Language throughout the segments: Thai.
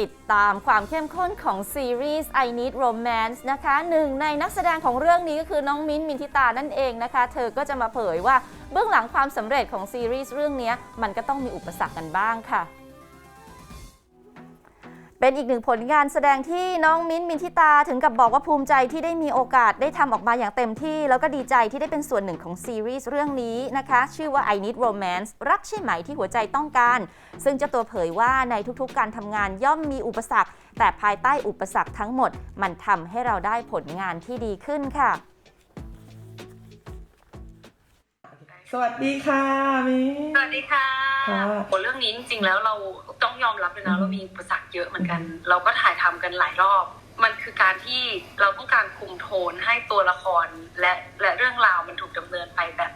ติดตามความเข้มข้นของซีรีส์ I Need Romance นะคะหนึ่งในนักแสดงของเรื่องนี้ก็คือน้องมิ้นมินทิตานั่นเองนะคะ เธอก็จะมาเผยว่าเบื้องหลังความสำเร็จของซีรีส์เรื่องนี้มันก็ต้องมีอุปสรรคกันบ้างค่ะ เป็นอีกหนึ่งผลงานแสดงที่น้องมิ้นท์มินทิตาถึงกับบอกว่าภูมิใจที่ได้มีโอกาสได้ทำออกมาอย่างเต็มที่ แล้วก็ดีใจที่ได้เป็นส่วนหนึ่งของซีรีส์เรื่องนี้นะคะ ชื่อว่า I Need Romance รักใช่ไหมที่หัวใจต้องการ ซึ่งเจ้าตัวเผยว่าในทุกๆ การทำงานย่อมมีอุปสรรค แต่ภายใต้อุปสรรคทั้งหมด มันทำให้เราได้ผลงานที่ดีขึ้นค่ะ สวัสดีค่ะมิ้นสวัสดีค่ะ ค่ะโอ้เรื่องนี้จริงๆแล้วเราต้องยอมรับเลยนะอืมเรามีอุปสรรคเยอะเหมือนกัน เราก็ถ่ายทำกันหลายรอบ มันคือการที่เราต้องการคุมโทนให้ตัวละครและและเรื่องราวมันถูกดำเนินไปแบบ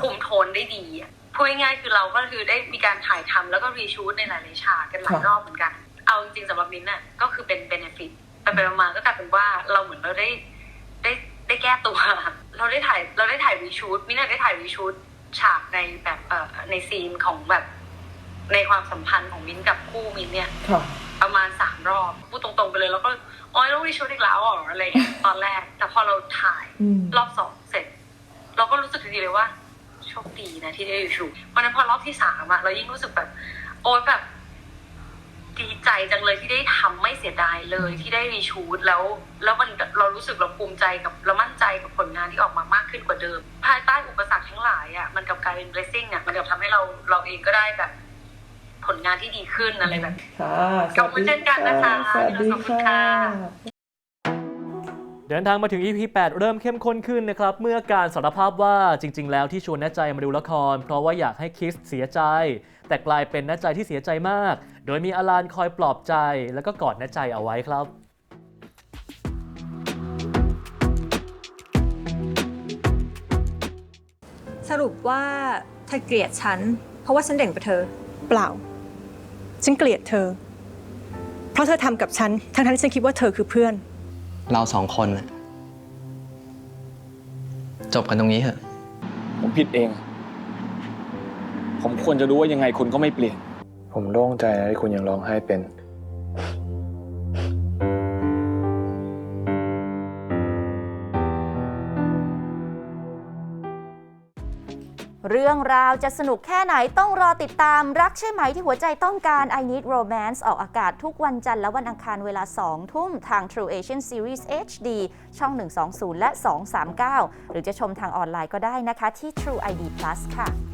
คุมโทนได้ดีอะพูดง่ายๆคือเราก็คือได้มีการถ่ายทำแล้วก็รีชูตในหลายๆฉากกันหลายรอบเหมือนกัน เอาจริงๆสำหรับมิ้นท์น่ะก็คือเป็นเบนฟิตไปไปมาๆก็กลายเป็นว่าเราเหมือนเราได้ได้ได้แก้ตัว เราได้ถ่ายเราได้ถ่ายรีชูตมิ้นท์น่ะได้ถ่ายรีชูตฉาก ในแบบเอ่อในซีนของแบบในความสัมพันธ์ของมิ้นท์กับคู่มิ้นท์เนี่ย ค่ะ ประมาณสามรอบพูดตรงๆไปเลย แล้วก็โอ๋อต้องรีชูตอีกแล้วเหรออะไรอย่างเงี้ยตอนแรก แต่พอเราถ่ายอืม รอบสองเสร็จ เราก็รู้สึกดีเลยว่า โชคดีนะที่ได้รีชูตเพราะฉะนั้นพอรอบที่สามอะเรายิ่งรู้สึกแบบ โอ๊ยแบบ ดีใจจังเลยที่ได้ทำไม่เสียดายเลยที่ได้รีชูตแล้ว แล้วมันเรารู้สึกเราภูมิใจกับเรามั่นใจกับผลงานที่ออกมามากขึ้นกว่าเดิม ภายใต้อุปสรรคทั้งหลายอะมันกลับกลายเป็น blessing อะมันกลับทำให้เราเราเองก็ได้แบบผลงานที่ดีขึ้นอะไรแบบค่ะขอบคุณเช่นกันนะคะสวัสดีขอบคุณค่ะค่ะเดินทางมาถึง EP 8 เริ่มเข้มข้นขึ้นนะครับ เมื่อการสารภาพว่าจริง ๆ แล้วที่ชวนน้าใจมาดูละคร เพราะว่าอยากให้คิสเสียใจ แต่กลายเป็นน้าใจที่เสียใจมาก โดยมีอลานคอยปลอบใจแล้วก็กอดน้าใจเอาไว้ครับสรุปว่าเธอเกลียดฉัน เพราะว่าฉันเด่นกว่าเธอ เปล่า ฉันเกลียดเธอ เพราะเธอทำกับฉัน ทั้งๆที่ฉันคิดว่าเธอคือเพื่อน เราสองคนน่ะจบกันตรงนี้เถอะ ผมผิดเอง ผมควรจะรู้ว่ายังไงคุณก็ไม่เปลี่ยน ผมโล่งใจนะที่คุณยังร้องไห้เป็น เรื่องราวจะสนุกแค่ไหนต้องรอติดตามรักใช่ไหมที่หัวใจต้องการ I Need Romance ออกอากาศทุกวันจันทร์และวันอังคารเวลา 2 ทุ่มทาง True Asian Series HD ช่อง 120 และ 239 หรือจะชมทางออนไลน์ก็ได้นะคะที่ True ID Plus ค่ะ